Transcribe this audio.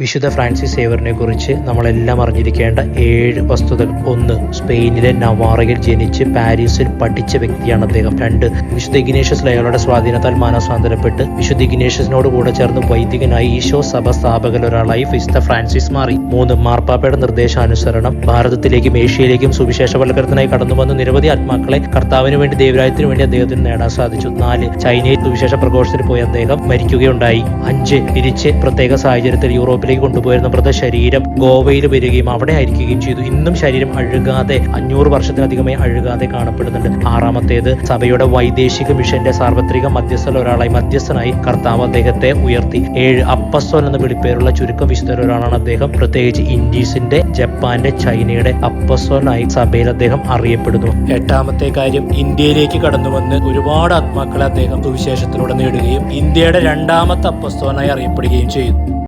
വിശുദ്ധ ഫ്രാൻസിസ് സേവറിനെ കുറിച്ച് നമ്മളെല്ലാം അറിഞ്ഞിരിക്കേണ്ട ഏഴ് വസ്തുതകൾ. ഒന്ന് സ്പെയിനിലെ നവാറയിൽ ജനിച്ച് പാരീസിൽ പഠിച്ച വ്യക്തിയാണ് അദ്ദേഹം. രണ്ട് വിശുദ്ധ ഇഗ്നേഷ്യസ് ലയോളയുടെ സ്വാധീനത്താൽ മാനസാന്തരപ്പെട്ട് വിശുദ്ധ ഇഗ്നേഷ്യസിനോട് കൂടെ ചേർന്ന് വൈദികനായി ഈശോ സഭ സ്ഥാപകൻ ഒരാളായി വിശുദ്ധ ഫ്രാൻസിസ് മാറി. മൂന്ന് മാർപ്പാപ്പയുടെ നിർദ്ദേശാനുസരണം. ഭാരതത്തിലേക്കും ഏഷ്യയിലേക്കും സുവിശേഷവൽക്കരണത്തിനായി കടന്നു വന്ന നിരവധി ആത്മാക്കളെ കർത്താവിന് വേണ്ടി ദേവരായത്തിനു വേണ്ടി അദ്ദേഹത്തിന് നേടാൻ സാധിച്ചു. നാല് ചൈനയിൽ സുവിശേഷ പ്രഘോഷത്തിന് പോയി അദ്ദേഹം മരിക്കുകയുണ്ടായി. അഞ്ച് തിരിച്ച് പ്രത്യേക സാഹചര്യത്തിൽ യൂറോപ്പിലേക്ക് കൊണ്ടുപോയിരുന്ന മൃതശരീരം ഗോവയിൽ വരികയും അവിടെ ആയിരിക്കുകയും ചെയ്തു. ഇന്നും ശരീരം അഴുകാതെ അഞ്ഞൂറ് വർഷത്തിലധികമായി അഴുകാതെ കാണപ്പെടുന്നുണ്ട്. ആറാമത്തേത് സഭയുടെ വൈദേശിക മിഷന്റെ സാർവത്രിക മധ്യസ്ഥൽ ഒരാളായി മധ്യസ്ഥനായി കർത്താവ് അദ്ദേഹത്തെ ഉയർത്തി. ഏഴ് അപ്പസ്വൻ എന്ന വിളിപ്പേരുള്ള ചുരുക്കം വിശുദ്ധ ഒരാളാണ് അദ്ദേഹം. പ്രത്യേകിച്ച് ഇൻഡീസിന്റെ ജപ്പാന്റെ ചൈനയുടെ അപ്പസ്വനായി സഭയിൽ അദ്ദേഹം അറിയപ്പെടുന്നു. എട്ടാമത്തെ കാര്യം ഇന്ത്യയിലേക്ക് കടന്നു വന്ന് ഒരുപാട് ആത്മാക്കളെ അദ്ദേഹം സുവിശേഷത്തിലൂടെ നേടുകയും ഇന്ത്യയുടെ രണ്ടാമത്തെ അപ്പസ്തോനായി അറിയപ്പെടുകയും ചെയ്തു.